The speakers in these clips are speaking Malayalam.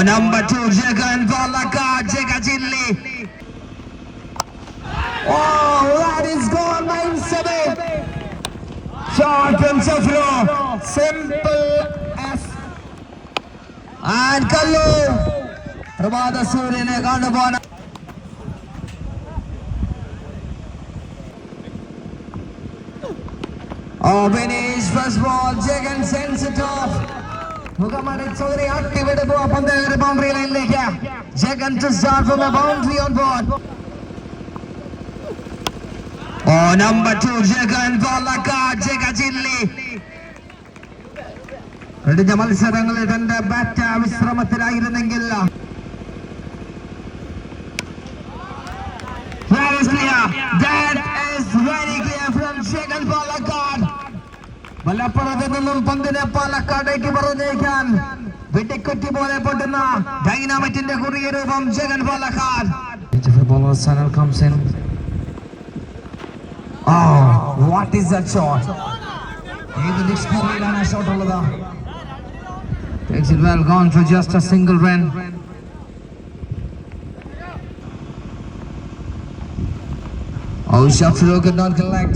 For number two, Jagan Valaka, Jagajilli. Oh, that is gone nine seven. Short and throw. Simple as. And Kallu. Prabhada Suryane Gandabana. Oh, Binish, first ball, Jagan sends it off. മുഖമട Chaudhary ആട്ടിവിടുന്നു പന്ത് ഒരു ബൗണ്ടറി ലൈനിലേക്ക് Jagan boundary on board oh number two Jagan Palakkad ജഗജില്ലി കഴിഞ്ഞ മത്സരങ്ങളിൽ തന്റെ ബാറ്റ് വിശ്രമത്തിലായിരുന്നെങ്കിൽ That is very clear from Jagan Palakkad. മലപ്പുറത്ത് നിന്നും പന്തിനെ പാലക്കാടേക്ക് പറഞ്ഞേക്കാൻ വെട്ടിക്കുറ്റി പോലെ പൊട്ടുന്ന ഡൈനാമൈറ്റിന്റെ കുറിയ രൂപം Jagan Palakkad bowler Sanal comes in. Oh, what is that shot? ഏത് ഡിക്ഷണറിയിലാണ് ആ ഷോട്ട് ഉള്ളത് Takes it well, gone for just a single run. Oh, Shafiro could not collect.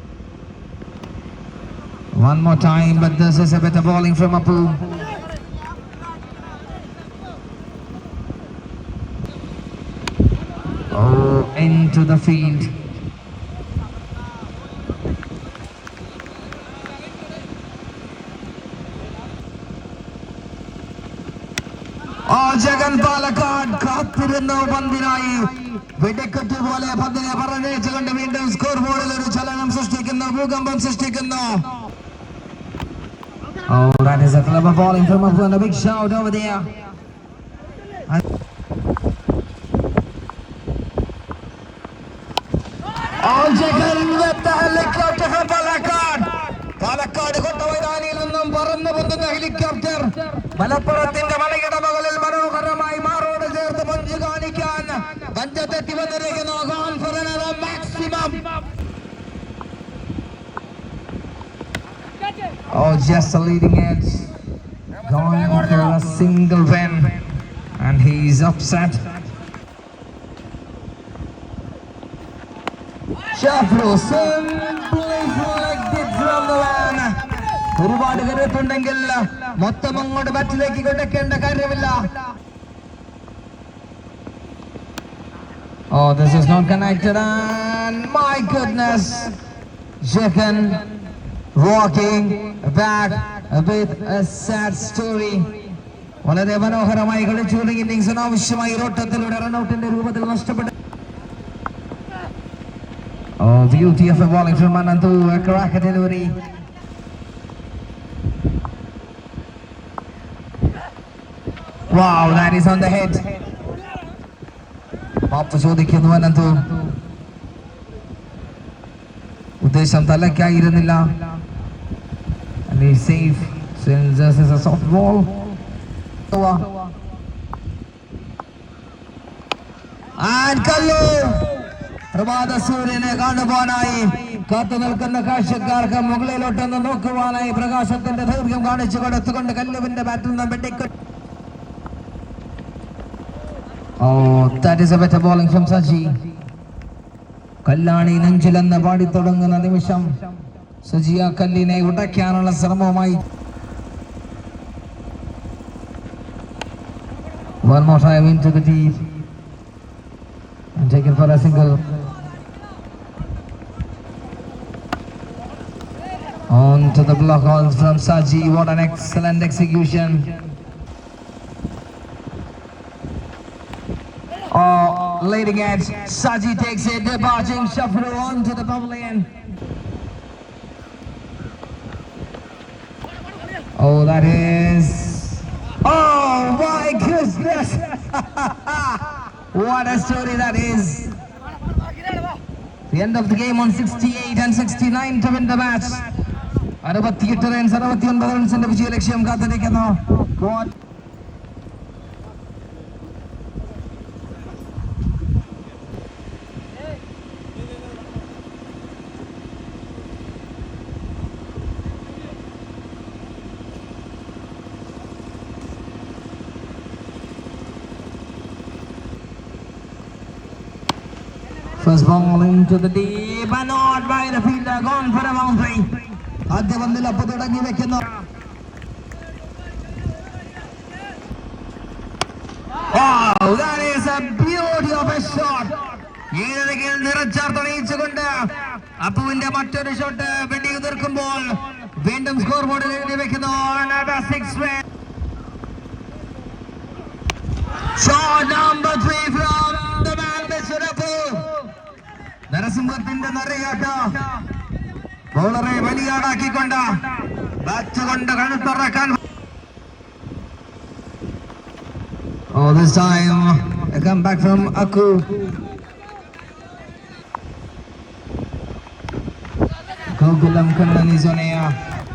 One more time, but this is a better bowling from Apu. Oh, into the field. ആ ജഗൻ പാലക്കാട് കാത്തിരുന്ന പന്തിനായി വെടിക്കെട്ട് പോലെ പന്തിനെ പറഞ്ഞുകൊണ്ട് വീണ്ടും സ്കോർ ബോർഡിൽ ഒരു ചലനം സൃഷ്ടിക്കുന്നു ഭൂകമ്പം സൃഷ്ടിക്കുന്നു Oh, that is a clever bowling from up and a big shout over there. And- Oh, Palakkad Palakkad കൊണ്ടമൈതാനിയിൽ നിന്നും പറന്നു പൊന്തുന്ന ഹെലികോപ്റ്റർ മലപ്പുറത്തിന്റെ മലയുടെ Oh, just a leading edge. Going for a single win. And he's upset. Shafro simply selected from the land. ഒരുപാട് കരുത്തുണ്ടെങ്കിൽ മൊത്തം അങ്ങോട്ട് ബാറ്റിലേക്ക് കൊണ്ടേക്കേണ്ട കാര്യമില്ല Oh, this is not connected and my goodness, Jagan walking back with a sad story. വളരെ മനോഹരമായി കളിച്ചു ഇന്നിംഗ്സ് അനാവശ്യമായി ഓട്ടത്തിലൂടെ റൺഔട്ടിന്റെ രൂപത്തിൽ നഷ്ടപ്പെട്ടു Oh, beauty of a bowling from Anantu, a crack delivery. Wow, that is on the head. മാപ്പ് ചോദിക്കുന്നു അനന്തു ഉദ്ദേശം തലയ്ക്കായിരുന്നില്ല He's safe since this is a soft ball. And Kallu പ്രഭാത സൂര്യനെ കാണുവാനായി കാത്തു നിൽക്കുന്ന കാഴ്ചക്കാർക്ക് മുകളിലോട്ടൊന്ന് നോക്കുവാനായി പ്രകാശത്തിന്റെ ദൈർഘ്യം കാണിച്ചു കൊടുത്തുകൊണ്ട് കല്ലുവിന്റെ ബാറ്റിൽ നിന്ന് വെട്ടിക്കു Oh, that is a better bowling from Saji. കല്ലാണി നെഞ്ചിലെന്ന് പാടിത്തുടങ്ങുന്ന നിമിഷം സജി ആ കല്ലിനെ ഉടയ്ക്കാനുള്ള ശ്രമവുമായി One more time into the deep and taken for a single. On to the block holes from Saji. What an excellent execution. Oh, leading edge. Saji takes it, departing Shafru on to the pavilion. Oh, that is. Oh my goodness! What a story that is. The end of the game on 68 and 69 to win the match. അറുപത്തിയെട്ട് റൺസ് അറുപത്തിയൊൻപത് റൺസിന്റെ വിജയ ലക്ഷ്യം കാത്തിരിക്കുന്നു First ball into the deep and not by the fielder, gone for a boundary. ആദ്യ പന്തിൽ അപ്പൊ തുടങ്ങി വെക്കുന്നു നിറച്ചാർത്തണയിച്ചുകൊണ്ട് അപ്പുവിന്റെ മറ്റൊരു ഷോട്ട് വെടി തീർക്കുമ്പോൾ വീണ്ടും സ്കോർ ബോർഡിൽ എഴുതി വെക്കുന്നു Another six run. Shot നിറയാട്ട ബോളറെ വലിയാടാക്കിക്കൊണ്ട് ബാറ്റ് കൊണ്ട് കഴുത്തറക്കാൻ Oh, this time a comeback from Aku. Gokulam Kandan is on air.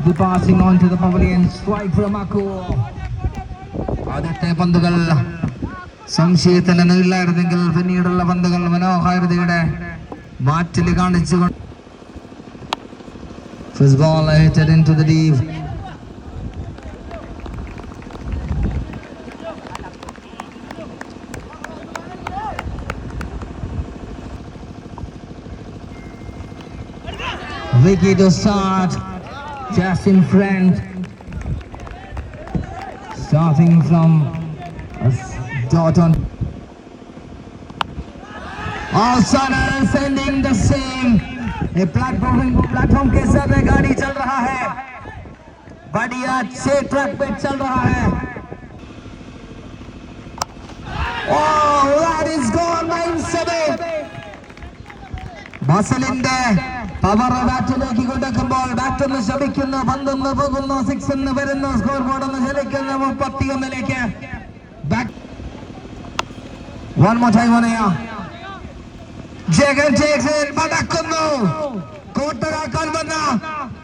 The passing on to the pavilion. Strike from Aku. ആദ്യത്തെ പന്തുകൾ സംശയത്തിന് നീളായിരുന്നെങ്കിൽ പിന്നീടുള്ള പന്തുകൾ മനോഹാരിതയുടെ മാറ്റിൽ കാണിച്ചുകൊണ്ട് First ball hitted into the deep. Vicky to start, just in front. Starting from a s- dot on. All sudden sending the same. ये प्लेटफॉर्म प्लेटफॉर्म के साथ में गाड़ी चल रहा है बढ़िया अच्छे ट्रैक पे चल रहा है Oh, that is gone nine seven. ബസലിന്റെ power ബാറ്റിലേക്ക് കൊണ്ടെത്തുമ്പോൾ bat ഒന്ന് ശമിക്കുന്നു പന്തൊന്ന് പോകുന്നു സിക്സ് എന്ന് വരുന്നു സ്കോർ ബോർഡ് ഒന്ന് ചലിക്കുന്നു മുപ്പത്തിയൊന്നിലേക്ക് വൺ മോർ ടൈം ഓണയാ ജഗൻ ജേക്സൺ മടക്കുന്നു. കോട്ടരാക്കാൻ വന്ന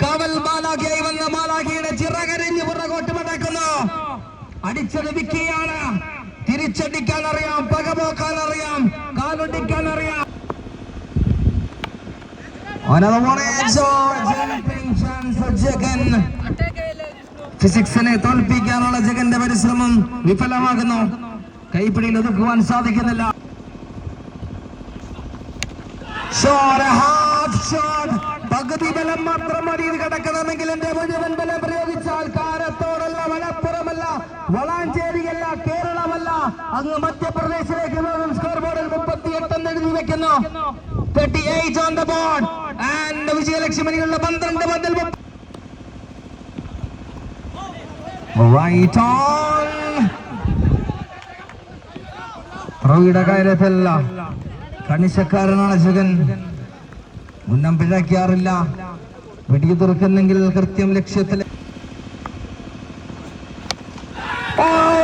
കവൽ മാലാഖിയായി വന്ന മാലാഖിയുടെ ചിറകരിഞ്ഞ് പുറകോട്ട് മടക്കുന്നു. അടിച്ചത് വിക്കിയാണ്. തിരിച്ചടിക്കാൻ അറിയാം പകപോക്കാൻ അറിയാം കാലൊടിക്കാൻ അറിയാം. Another one edge jumping chance for Jagan. ഫിസിക്സിനെ തോൽപ്പിക്കാനുള്ള ജഗന്റെ പരിശ്രമം വിഫലമാകുന്നു. കൈപ്പിടിയിൽ ഒതുക്കുവാൻ സാധിക്കുന്നില്ല. പകുതി ബലം മാത്രം മതി കിടക്കണമെങ്കിൽ എന്റെ മുഴുവൻ ബലം പ്രയോഗിച്ചാൽ കാരത്തോടല്ല മലപ്പുറമല്ല വളാഞ്ചേരിയല്ല കേരളമല്ല. അങ്ങ് മധ്യപ്രദേശിലേക്ക് സ്കോർ ബോർഡിൽ മുപ്പത്തിയെട്ട് എന്ന് എഴുതി വെക്കുന്നു. Thirty eight on the board and വിജയലക്ഷ്മണിയുള്ള പന്ത്രണ്ട് പന്തിൽ റൈറ്റ് ഓൺ റോയുടെ കാര്യത്തിലല്ല കണിശക്കാരനാണ് അശുകൻ മുന്നം പിഴയ്ക്കാറില്ല വെടിയുതിർക്കുന്നെങ്കിൽ കൃത്യം ലക്ഷ്യത്തിൽ Oh,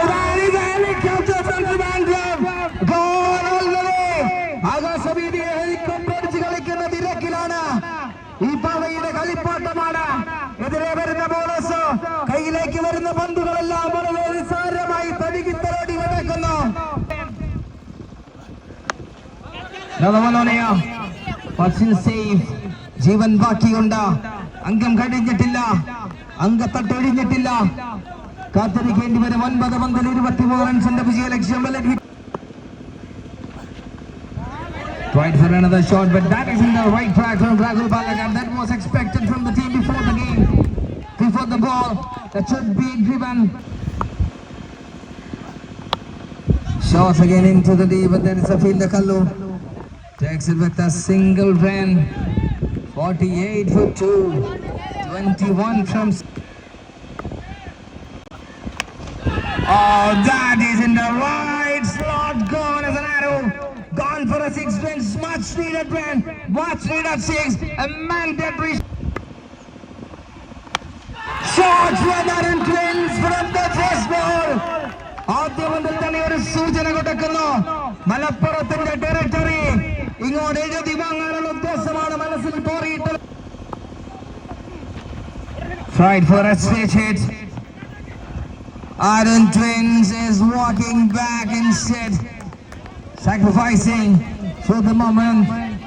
രഥമനോനയ പച്ചിൻ സേഫ് ജീവൻ ബാക്കിയുണ്ട് അംഗം കഴിഞ്ഞിട്ടില്ല അംഗത്തട്ടൊഴിഞ്ഞിട്ടില്ല കാത്തിരിക്കേണ്ടി വരും ഒൻപത് പന്തിൽ ഇരുപത്തിമൂന്ന് റൺസിന്റെ വിജയലക്ഷ്യം വലത് Tried for another shot, but that is in the right track from Rahul Balagan. That was expected from the team before the game. Before the ball, that should be driven. Shots again into the deep, but there is a fielder Kallu. Takes it with a single run. 48 for 2. 21 from. Oh, that is in the right slot. Gone as an arrow. Gone for a six runs. Much needed run. Much needed six. A mandatory. Shots from Aaron Twins from the first ball. ആദ്യ പന്തിൽ തന്നെ ഒരു സൂചന കൊടുക്കുന്നു മല മലപ്പുറത്തിന്റെ ടെറിട്ടറി ഇങ്ങോട്ട് എഴുതി വാങ്ങാനുള്ള ഉദ്ദേശമാണ് മനസ്സിൽ തോറിയിട്ട് Tried for a stitch hit. Iron Twins is walking back instead, sacrificing for the moment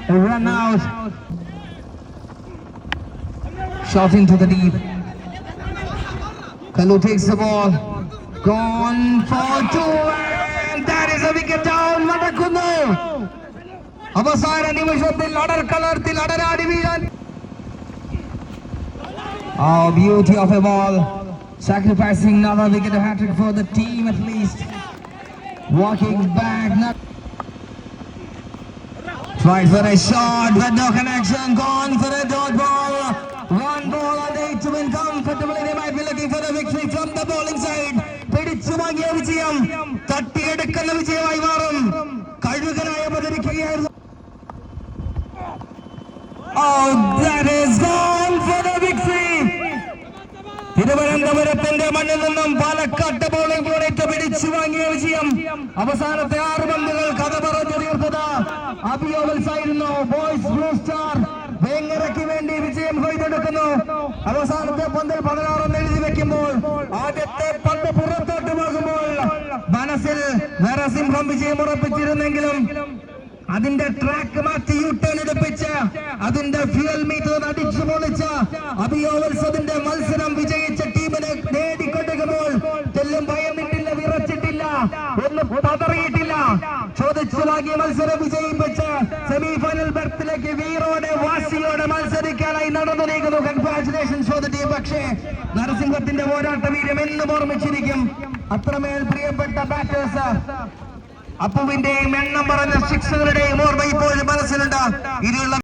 a run out. Shot into the deep. Kalu takes the ball. Gone for two and that is a wicket down. നടക്കുന്നു അവസാന നിമിഷത്തിൽ അടർക്കളർത്തിൽ അടരാടി വീഴാൻ Oh, beauty of a ball. Sacrificing another wicket, a hat trick for the team at least. Walking back, not. Tried for a shot, but no connection. Gone for a dot ball. One ball on eight to win comfortably. They might be looking for the victory from the bowling side. പിടിച്ചു വാങ്ങിയ വിജയം തട്ടിയെടുക്കുന്ന Oh, that is gone for the. തിരുവനന്തപുരത്തിന്റെ മണ്ണിൽ നിന്നും പാലക്കാട്ട് ബോളിംഗ് യൂണിറ്റ് പിടിച്ചു വാങ്ങിയ വിജയം. അവസാനത്തെ ആറ് പന്തുകൾ കഥ പറഞ്ഞു തീർത്തത്. അബിയോവൽസ് ആയിരുന്നു ബോയ്സ് ബ്ലൂ സ്റ്റാർ വേങ്ങരയ്ക്ക് വേണ്ടി വിജയം കൊയ്തെടുക്കുന്നു അവസാനത്തെ പന്തിൽ പതിനാറെന്ന് എഴുതി വെക്കുമ്പോൾ ആദ്യത്തെ പന്ത് പുറത്തോട്ട് പോകുമ്പോൾ മനസ്സിൽ നരസിംഹം വിജയം ഉറപ്പിച്ചിരുന്നെങ്കിലും അതിന്റെ ട്രാക്ക് മാറ്റി യൂട്ടേൺ ടേൺ എടുപ്പിച്ച് അതിന്റെ ഫ്യൂൽ മീറ്റർ അടിച്ചു പൊളിച്ച് അബിയോവൽസ് മത്സരം വിജയിച്ച ടീമിനെ നേടിക്കൊടുക്കുമ്പോൾ തെല്ലും ഭയന്നിട്ടില്ല വിറച്ചിട്ടില്ല ഒന്നും പതറിയിട്ടില്ല ചോദിച്ചു വാങ്ങിയ മത്സരം വിജയിപ്പിച്ച് സെമിഫൈനൽ ബർത്തിലേക്ക് വീറോടെ വാശിയോടെ മത്സരിക്കാനായി നടന്നു നീക്കുന്നു കൺഗ്രാചുലേഷൻസ് ഫോർ ദ ടീം പക്ഷേ നരസിംഹത്തിന്റെ പോരാട്ട വീര്യം എന്നും ഓർമ്മിച്ചിരിക്കും. അത്രമേൽ പ്രിയപ്പെട്ട ബാറ്റേഴ്സ് അപ്പുവിന്റെയും എണ്ണം പറഞ്ഞ സിക്സുകളുടെയും ഓർമ്മ ഇപ്പോഴും മനസ്സിലുണ്ട്. ഇനിയുള്ള